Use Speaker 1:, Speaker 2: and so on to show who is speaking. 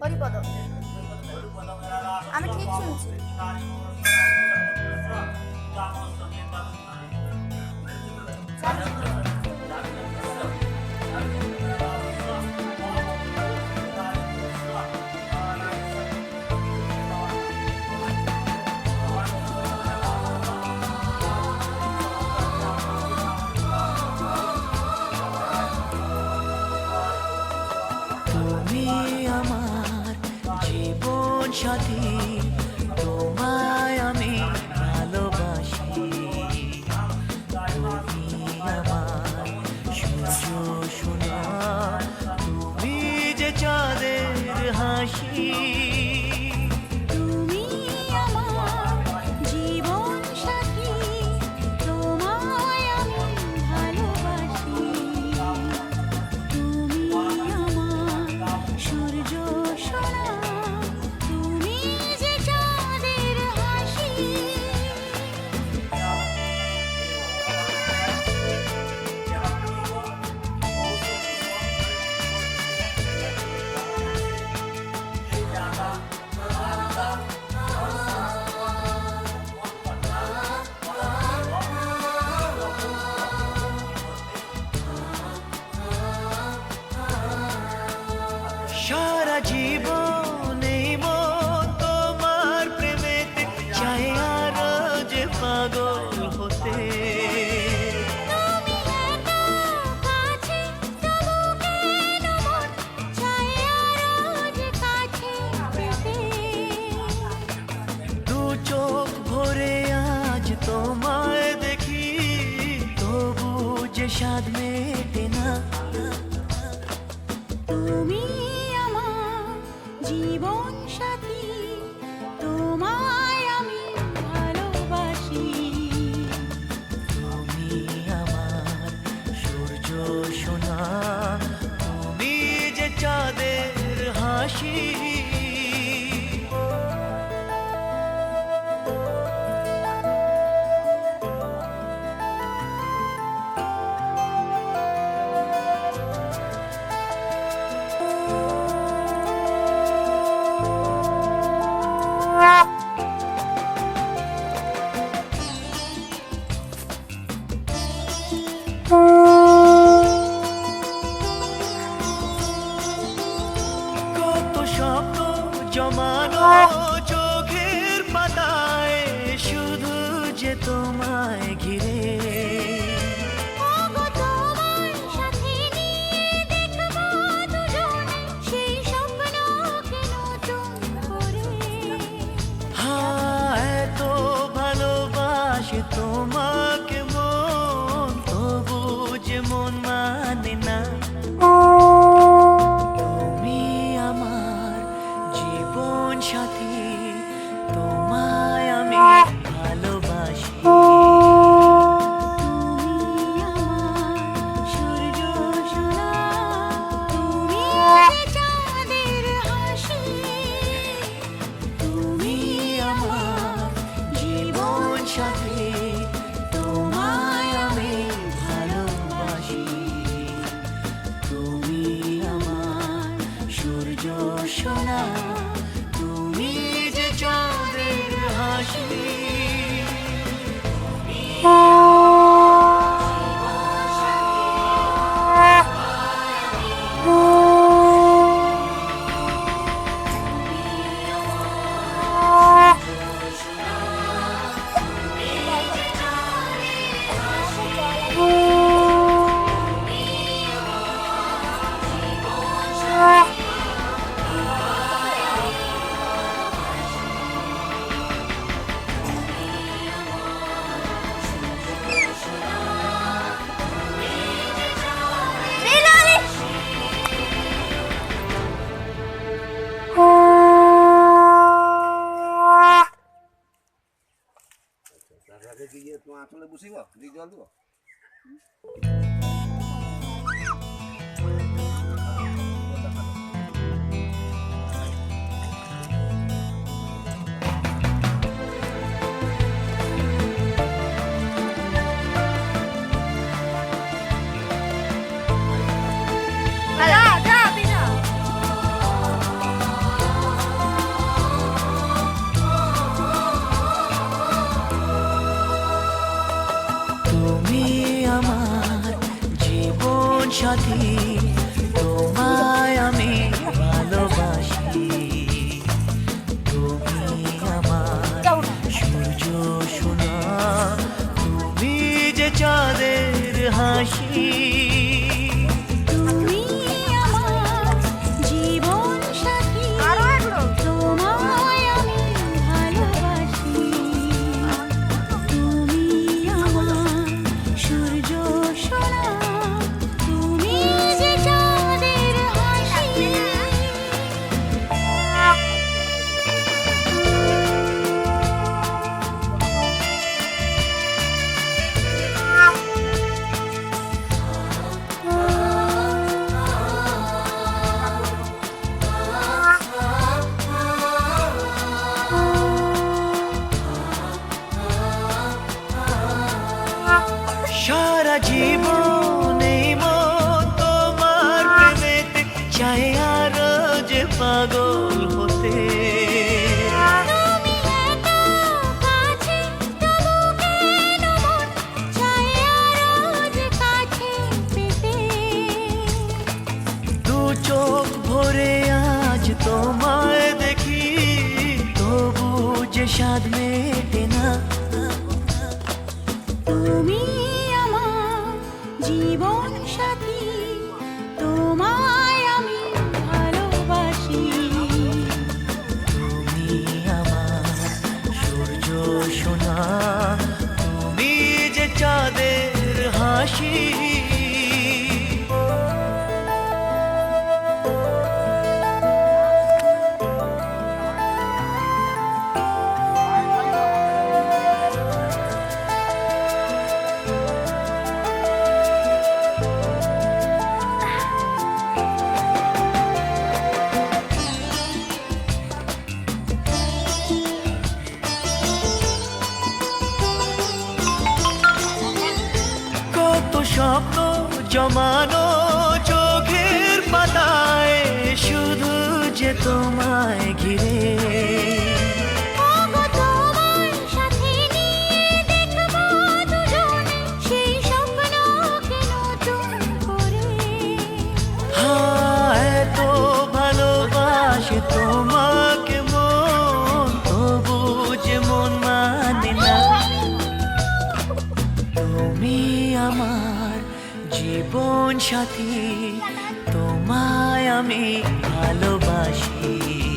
Speaker 1: Body বদল আমি ঠিক শুনছি
Speaker 2: On your in
Speaker 3: સમાનો macam lebu siwa, dia jual dua. Hmm. স্বাদ মে জমানো চোখের পাতায় শুধু যে তোমায় ঘিরে গোপন সাথী তোমায় আমি ভালোবাসি।